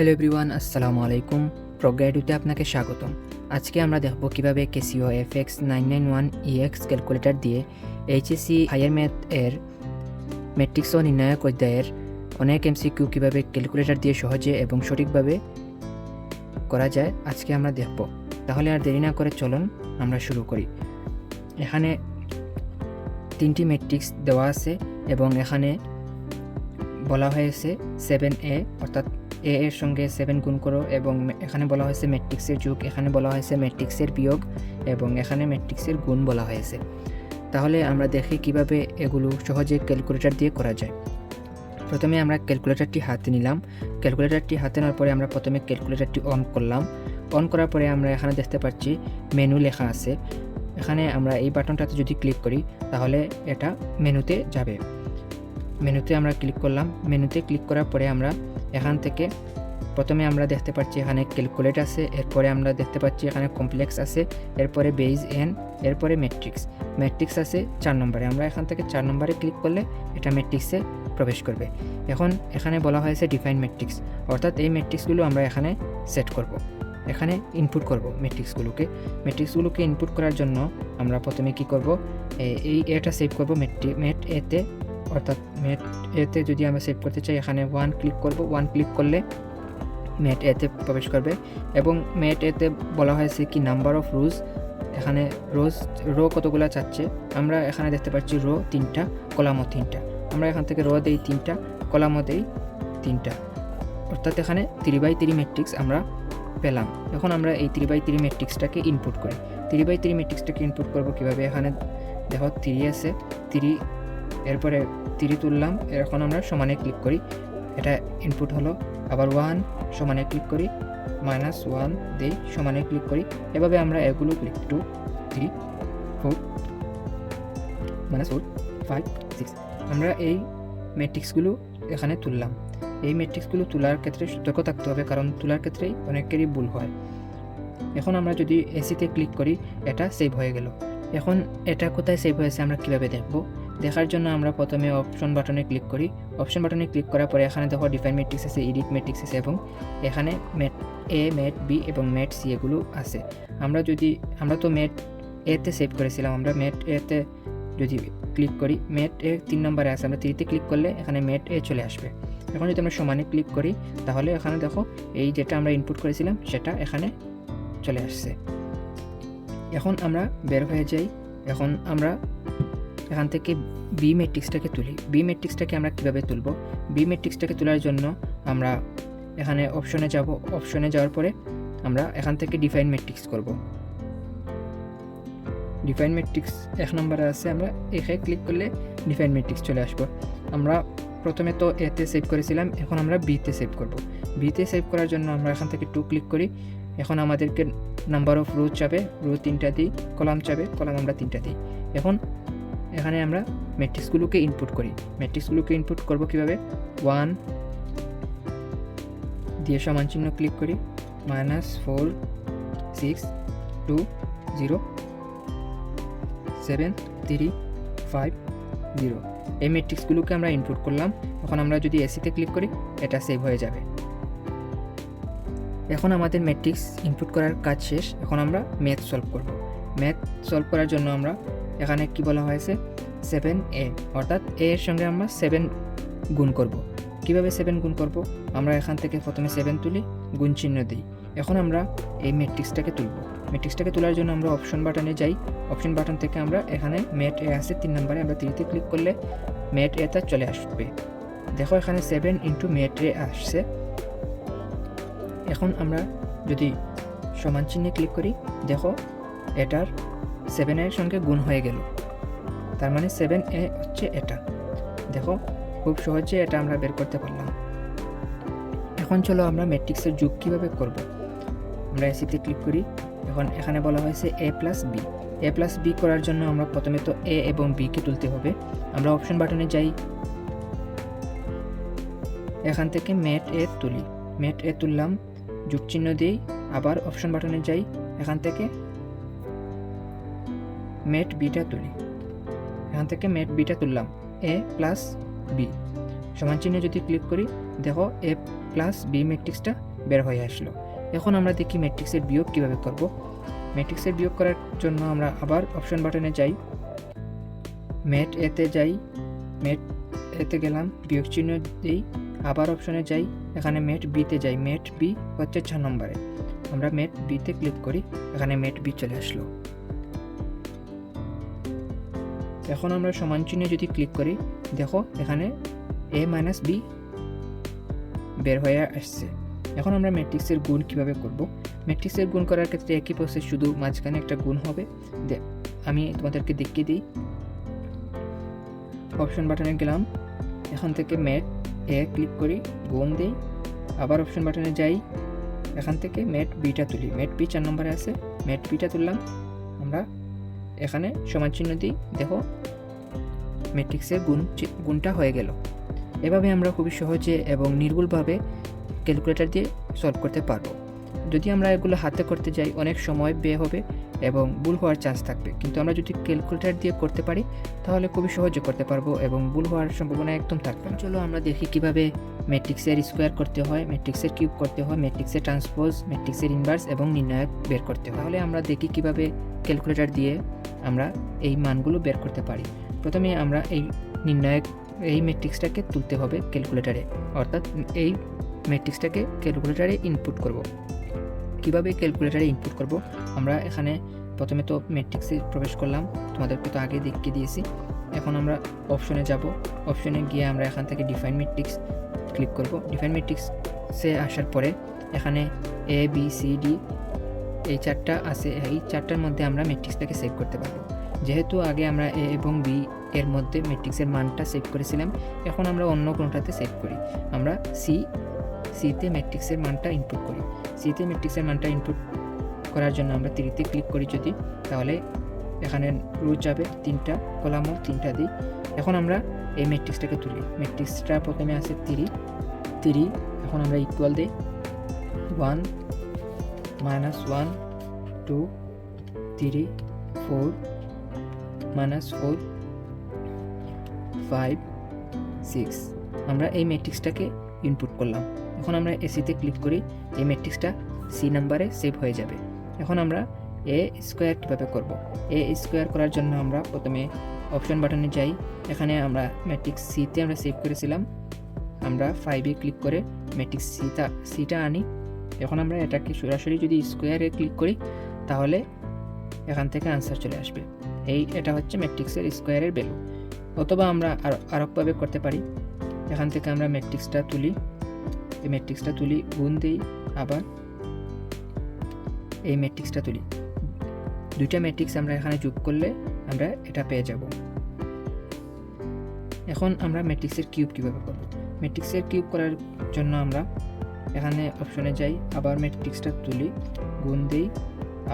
Hello everyone আসসালামু আলাইকুম প্রজ্ঞাইডুতে আপনাকে স্বাগতম। আজকে আমরা দেখব কীভাবে Casio F X nine nine one EX calculator দিয়ে এইচএসসি হায়ার ম্যাথ এর ম্যাট্রিক্স ও নির্ণায়ক অধ্যায়ের অনেক এমসিকিউ কীভাবে ক্যালকুলেটর দিয়ে সহজে এবং সঠিকভাবে করা যায় আজকে আমরা দেখব। তাহলে আর দেরি না করে চলুন, আমরা শুরু করি। এখানে তিনটি ম্যাট্রিক্স দেওয়া আছে এবং এখানে বলা হয়েছে সেভেন এ অর্থাৎ এ এর সঙ্গে সেভেন গুণ করো এবং এখানে বলা হয়েছে ম্যাট্রিক্সের যুগ, এখানে বলা হয়েছে ম্যাট্রিক্সের বিয়োগ এবং এখানে ম্যাট্রিক্সের গুণ বলা হয়েছে। তাহলে আমরা দেখি কীভাবে এগুলো সহজে ক্যালকুলেটর দিয়ে করা যায়। প্রথমে আমরা ক্যালকুলেটরটি হাতে নিলাম। ক্যালকুলেটরটি হাতে নেওয়ার পরে আমরা প্রথমে ক্যালকুলেটরটি অন করলাম। অন করার পরে আমরা এখানে দেখতে পাচ্ছি মেনু লেখা আছে। এখানে আমরা এই বাটনটাতে যদি ক্লিক করি, তাহলে এটা মেনুতে যাবে। মেনুতে আমরা ক্লিক করলাম। মেনুতে ক্লিক করার পরে আমরা এখান থেকে প্রথমে আমরা দেখতে পাচ্ছি এখানে ক্যালকুলেট আছে, এরপরে আমরা দেখতে পাচ্ছি এখানে কমপ্লেক্স আছে, এরপরে বেইজ এন এরপরে ম্যাট্রিক্স ম্যাট্রিক্স আছে চার নম্বরে। আমরা এখান থেকে চার নম্বরে ক্লিক করলে এটা ম্যাট্রিক্সে প্রবেশ করবে। এখন এখানে বলা হয়েছে ডিফাইন ম্যাট্রিক্স অর্থাৎ এই ম্যাট্রিক্সগুলো আমরা এখানে সেট করব। এখানে ইনপুট করব ম্যাট্রিক্সগুলোকে ম্যাট্রিক্সগুলোকে ইনপুট করার জন্য আমরা প্রথমে কি করব? এই এটা সেভ করব ম্যাট এতে অর্থাৎ ম্যাট এতে যদি আমরা সেভ করতে চাই, এখানে ওয়ান ক্লিক করব। ওয়ান ক্লিক করলে ম্যাট এতে প্রবেশ করবে এবং ম্যাট এতে বলা হয়েছে কি নাম্বার অফ রোজ এখানে রোজ রো কতগুলো চাচ্ছে? আমরা এখানে দেখতে পাচ্ছি রো তিনটা, কলামও তিনটা। আমরা এখান থেকে রো দেই তিনটা, কলামও দেই তিনটা। অর্থাৎ এখানে থ্রি বাই থ্রি ম্যাট্রিক্স আমরা পেলাম। এখন আমরা এই থ্রি বাই থ্রি ম্যাট্রিক্সটাকে ইনপুট করি। থ্রি বাই থ্রি ম্যাট্রিক্সটাকে ইনপুট করব কীভাবে? এখানে দেখো থ্রি আছে থ্রি এরপরে তিরি তুললাম, এখন আমরা সমানে ক্লিক করি। এটা ইনপুট হলো, আবার ওয়ান সমানে ক্লিক করি মাইনাস ওয়ান দিই সমানে ক্লিক করি। এভাবে আমরা এগুলো click two three four minus four five six আমরা এই ম্যাট্রিক্সগুলো এখানে তুললাম। এই ম্যাট্রিক্সগুলো তোলার ক্ষেত্রে সতর্ক থাকতে হবে, কারণ তোলার ক্ষেত্রেই অনেকেরই ভুল হয়। এখন আমরা যদি এসিতে ক্লিক করি, এটা সেভ হয়ে গেল। এখন এটা কোথায় সেভ হয়েছে আমরা কীভাবে দেখব? দেখার জন্য আমরা প্রথমে অপশন বাটনে ক্লিক করি। অপশন বাটনে ক্লিক করার পরে এখানে দেখো ডিফাইন ম্যাট্রিক্স আছে এডিট ম্যাট্রিক্স আছে এবং এখানে ম্যাট এ ম্যাট বি এবং ম্যাট সি এগুলো আছে। আমরা যদি, আমরা তো ম্যাট এতে সেভ করেছিলাম, আমরা ম্যাট এতে যদি ক্লিক করি ম্যাট এ তিন নম্বরে আছে, আমরা থ্রিতে ক্লিক করলে এখানে ম্যাট এ চলে আসবে। এখন যদি আমরা সমানে ক্লিক করি, তাহলে এখানে দেখো এই যেটা আমরা ইনপুট করেছিলাম, সেটা এখানে চলে আসছে। এখন আমরা বের হয়ে যাই। এখন আমরা এখান থেকে বি ম্যাট্রিক্সটাকে তুলি। বি ম্যাট্রিক্সটাকে আমরা কীভাবে তুলব? বি ম্যাট্রিক্সটাকে তোলার জন্য আমরা এখানে অপশনে যাব। অপশনে যাওয়ার পরে আমরা এখান থেকে ডিফাইন ম্যাট্রিক্স করব। ডিফাইন ম্যাট্রিক্স এক নম্বরে আছে, আমরা এখানে ক্লিক করলে ডিফাইন ম্যাট্রিক্স চলে আসব। আমরা প্রথমে তো এতে সেভ করেছিলাম, এখন আমরা বিতে সেভ করব। বিতে সেভ করার জন্য আমরা এখান থেকে টু ক্লিক করি। এখন আমাদেরকে নাম্বার অফ রো চাবে রো তিনটা দিই কলাম চাবে কলাম আমরা তিনটা দিই। এখন এখানে আমরা ম্যাট্রিক্সগুলোকে ইনপুট করি। ম্যাট্রিক্সগুলোকে ইনপুট করব কীভাবে? ওয়ান দিয়ে সমান চিহ্ন ক্লিক করি। Minus four six two zero seven three five zero এই ম্যাট্রিক্সগুলোকে আমরা ইনপুট করলাম। এখন আমরা যদি এসিতে ক্লিক করি, এটা সেভ হয়ে যাবে। এখন আমাদের ম্যাট্রিক্স ইনপুট করার কাজ শেষ। এখন আমরা ম্যাথ সলভ করব। ম্যাথ সলভ করার জন্য আমরা এখানে কি বলা হয়েছে? সেভেন এ অর্থাৎ এ এর সঙ্গে আমরা সেভেন গুণ করব। কীভাবে সেভেন গুণ করব? আমরা এখান থেকে প্রথমে সেভেন তুলি, গুণ চিহ্ন দিই। এখন আমরা এই ম্যাট্রিক্সটাকে তুলব। ম্যাট্রিক্সটাকে তোলার জন্য আমরা অপশন বাটনে যাই। অপশন বাটন থেকে আমরা এখানে ম্যাট এ আছে, তিন নম্বরে আমরা তিরিতে ক্লিক করলে ম্যাট এটা চলে আসবে। দেখো এখানে সেভেন ইন্টু ম্যাট এ আসছে। এখন আমরা যদি সমান চিহ্নে ক্লিক করি, দেখো এটার সেভেনের সঙ্গে গুণ হয়ে গেল। তার মানে সেভেন এ হচ্ছে এটা। দেখো, খুব সহজে এটা আমরা বের করতে পারলাম। এখন চলো আমরা ম্যাট্রিক্সের যুগ কীভাবে করব? আমরা এসিতে ক্লিক করি। এখন এখানে বলা হয়েছে A plus B A plus B করার জন্য আমরা প্রথমে তো এ এবং বিকে তুলতে হবে। আমরা অপশন বাটনে যাই। এখান থেকে ম্যাট এ তুলি। ম্যাট এ তুললাম। যুগ চিহ্ন দিই আবার অপশন বাটনে যাই। এখান থেকে মেট বিটা তুলি। এখান থেকে মেট বিটা তুললাম। A plus B. সমান চিহ্নে যদি ক্লিক করি, দেখো এ প্লাস বি ম্যাট্রিক্সটা বের হয়ে আসলো। এখন আমরা দেখি ম্যাট্রিক্সের বিয়োগ কীভাবে করব। ম্যাট্রিক্সের বিয়োগ করার জন্য আমরা আবার অপশন বাটনে যাই। ম্যাট এতে যাই। ম্যাট এতে গেলাম, বিয়োগ চিহ্ন দিই। আবার অপশনে যাই। এখানে ম্যাট বিতে যাই। ম্যাট বি হচ্ছে ছ নম্বরে। আমরা ম্যাট বিতে ক্লিক করি। এখানে ম্যাট বি চলে আসলো। এখন আমরা সমান চিহ্নে যদি ক্লিক করি, দেখো এখানে এ মাইনাস বি বের হয়ে আসছে। এখন আমরা ম্যাট্রিক্সের গুণ কীভাবে করব? ম্যাট্রিক্সের গুণ করার ক্ষেত্রে একই প্রসেস শুধু মাঝখানে একটা গুণ হবে। আমি তোমাদেরকে দেখিয়ে দিই। অপশন বাটনে গেলাম। এখান থেকে ম্যাট এ ক্লিক করি, গুণ দিই। আবার অপশন বাটনে যাই। এখান থেকে ম্যাট বিটা তুলি। ম্যাট বি চার নম্বরে আছে। ম্যাট বিটা তুললাম। আমরা এখানে সমান চিহ্ন দিই, দেখো ম্যাট্রিক্সের গুণ গুণটা হয়ে গেল। এভাবে আমরা খুবই সহজে এবং নির্ভুলভাবে ক্যালকুলেটর দিয়ে সলভ করতে পারব। যদি আমরা এগুলো হাতে করতে যাই, অনেক সময় ব্যয় হবে এবং ভুল হওয়ার চান্স থাকবে। কিন্তু আমরা যদি ক্যালকুলেটর দিয়ে করতে পারি, তাহলে খুবই সহজে করতে পারব এবং ভুল হওয়ার সম্ভাবনা একদম থাকবে না। চলো আমরা দেখি কীভাবে ম্যাট্রিক্সের স্কোয়ার করতে হয় ম্যাট্রিক্সের কিউব করতে হয় ম্যাট্রিক্সের ট্রান্সপোজ ম্যাট্রিক্সের ইনভার্স এবং নির্ণায়ক বের করতে হয়। তাহলে আমরা দেখি কীভাবে ক্যালকুলেটর দিয়ে আমরা এই মানগুলো বের করতে পারি। প্রথমে আমরা এই নির্ণায়ক, এই ম্যাট্রিক্সটাকে তুলতে হবে ক্যালকুলেটারে অর্থাৎ এই ম্যাট্রিক্সটাকে ক্যালকুলেটরে ইনপুট করব। কীভাবে ক্যালকুলেটারে ইনপুট করব? আমরা এখানে প্রথমে তো ম্যাট্রিক্সে প্রবেশ করলাম, তোমাদেরকে তো আগে দেখিয়ে দিয়েছি। এখন আমরা অপশনে যাব। অপশনে গিয়ে আমরা এখান থেকে ডিফাইন ম্যাট্রিক্স ক্লিক করব। ডিফাইন ম্যাট্রিক্সে আসার পরে এখানে এ বি সি ডি এই চারটা আছে, এই চারটার মধ্যে আমরা ম্যাট্রিক্সটাকে সেভ করতে পারব। যেহেতু আগে আমরা এ এবং বি এর মধ্যে ম্যাট্রিক্সের মানটা সেভ করেছিলাম, এখন আমরা অন্য কোনোটাতে সেভ করি। আমরা সি সিতে ম্যাট্রিক্সের মানটা ইনপুট করি। সিতে ম্যাট্রিক্সের মানটা ইনপুট করার জন্য আমরা তিরিতে ক্লিক করি যদি, তাহলে এখানে রোজ যাবে, তিনটা কলামও তিনটা দিই এখন আমরা এই ম্যাট্রিক্সটাকে তুলি। ম্যাট্রিক্সটা প্রথমে আছে তিরি তিরি এখন আমরা ইকুয়াল দিই। One minus one two three four minus four five six আমরা এই ম্যাট্রিক্সটাকে ইনপুট করলাম। এখন আমরা এসিতে ক্লিক করি, এই ম্যাট্রিক্সটা সি নাম্বারে সেভ হয়ে যাবে। এখন আমরা এ স্কোয়ার কীভাবে করব? এ স্কোয়ার করার জন্য আমরা প্রথমে অপশন বাটনে যাই। এখানে আমরা ম্যাট্রিক্স সিতে আমরা সেভ করেছিলাম। আমরা ফাইভে ক্লিক করে ম্যাট্রিক্স সিটা সিটা আনি। এখন আমরা এটাকে সরাসরি যদি স্কোয়ারে ক্লিক করি, তাহলে এখান থেকে আনসার চলে আসবে। এই এটা হচ্ছে ম্যাট্রিক্সের স্কোয়ারের ভ্যালু অথবা আমরা আর, আরকভাবে করতে পারি। এখান থেকে আমরা ম্যাট্রিক্সটা তুলি। এই ম্যাট্রিক্সটা তুলি, গুণ দিই আবার। এই ম্যাট্রিক্সটা তুলি। দুইটা ম্যাট্রিক্স আমরা এখানে যোগ করলে আমরা এটা পেয়ে যাব। এখন আমরা ম্যাট্রিক্সের কিউব কীভাবে করব? ম্যাট্রিক্সের কিউব করার জন্য আমরা এখানে অপশনে যাই, আবার ম্যাট্রিক্সটা তুলি, গুণ দিই,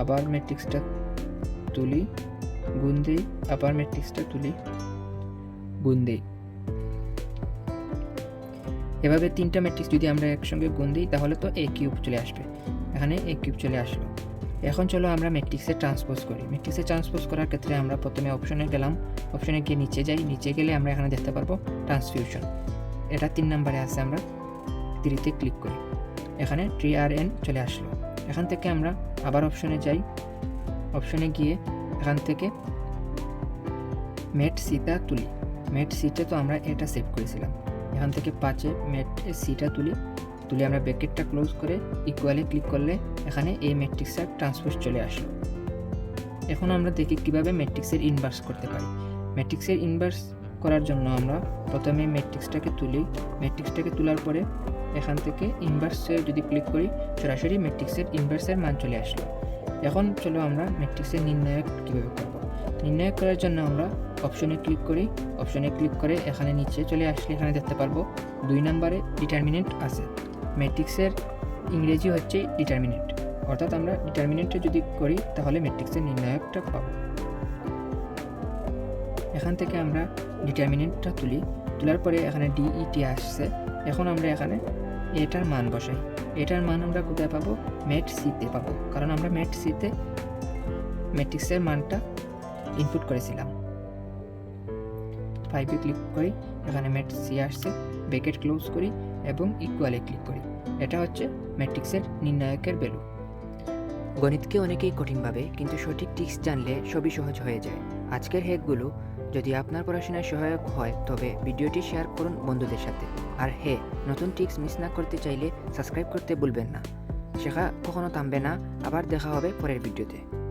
আবার ম্যাট্রিক্সটা তুলি, গুণ দিই, আবার ম্যাট্রিক্সটা তুলি, গুণ দিই। এভাবে তিনটা ম্যাট্রিক্স যদি আমরা একসঙ্গে গুণ দিই, তাহলে তো এ কিউব চলে আসবে। এখানে এ কিউব চলে আসলো। এখন চলো আমরা ম্যাট্রিক্সে ট্রান্সপোজ করি। ম্যাট্রিক্সে ট্রান্সপোজ করার ক্ষেত্রে আমরা প্রথমে অপশনে গেলাম। অপশনে গিয়ে নিচে যাই। নিচে গেলে আমরা এখানে দেখতে পারব ট্রান্সফিউশন এটা তিন নম্বরে আছে আমরা। তিরিতে ক্লিক করি। এখানে ট্রি আর এন চলে আসলো। এখান থেকে আমরা আবার অপশনে যাই। অপশনে গিয়ে এখান থেকে মেট সিটা তুলি। মেট সিটে তো আমরা এটা সেভ করেছিলাম। এখান থেকে পাঁচে মেট সিটা তুলি। তুলে আমরা ব্যাকেটটা ক্লোজ করে ইকুয়ালে ক্লিক করলে এখানে এই ম্যাট্রিক্সের ট্রান্সপোজ চলে আসলো। এখন আমরা দেখি কীভাবে ম্যাট্রিক্সের ইনভার্স করতে পারি। ম্যাট্রিক্সের ইনভার্স করার জন্য আমরা প্রথমে ম্যাট্রিক্সটাকে তুলি। ম্যাট্রিক্সটাকে তোলার পরে এখান থেকে ইনভার্সে যদি ক্লিক করি, সরাসরি ম্যাট্রিক্সের ইনভার্সের মান চলে আসলো। এখন চলো আমরা ম্যাট্রিক্সের নির্ণায়ক কীভাবে করব? নির্ণায়ক করার জন্য আমরা অপশনে ক্লিক করি। অপশনে ক্লিক করে এখানে নিচে চলে আসলে এখানে দেখতে পারব, দুই নম্বরে ডিটারমিনেন্ট আছে। ম্যাট্রিক্সের ইংরেজি হচ্ছে ডিটারমিনেন্ট অর্থাৎ আমরা ডিটারমিনেন্টে যদি করি, তাহলে ম্যাট্রিক্সের নির্ণায়কটা পাবো। এখান থেকে আমরা ডিটারমিনেন্টটা তুলি। তোলার পরে এখানে ডিইটি আসছে। এখন আমরা এখানে এটার মান বসাই। এটার মান আমরা কোথায় পাবো? ম্যাট সিতে পাবো। কারণ আমরা ম্যাট সিতে ম্যাট্রিক্সের মানটা ইনপুট করেছিলাম। ফাইভে ক্লিক করি, এখানে ম্যাট সি আসছে। ব্যাকেট ক্লোজ করি এবং ইকুয়ালে ক্লিক করি। এটা হচ্ছে ম্যাট্রিক্সের নির্ণায়কের ভ্যালু গণিতকে অনেকেই কঠিন ভাবে কিন্তু সঠিক টিক্স জানলে সবই সহজ হয়ে যায়। আজকের হ্যাকগুলো যদি আপনার পড়াশোনায় সহায়ক হয়, তবে ভিডিওটি শেয়ার করুন বন্ধুদের সাথে। আর হে, নতুন টিপস মিস না করতে চাইলে সাবস্ক্রাইব করতে ভুলবেন না। শেখা কখনো থামবে না। আবার দেখা হবে পরের ভিডিওতে।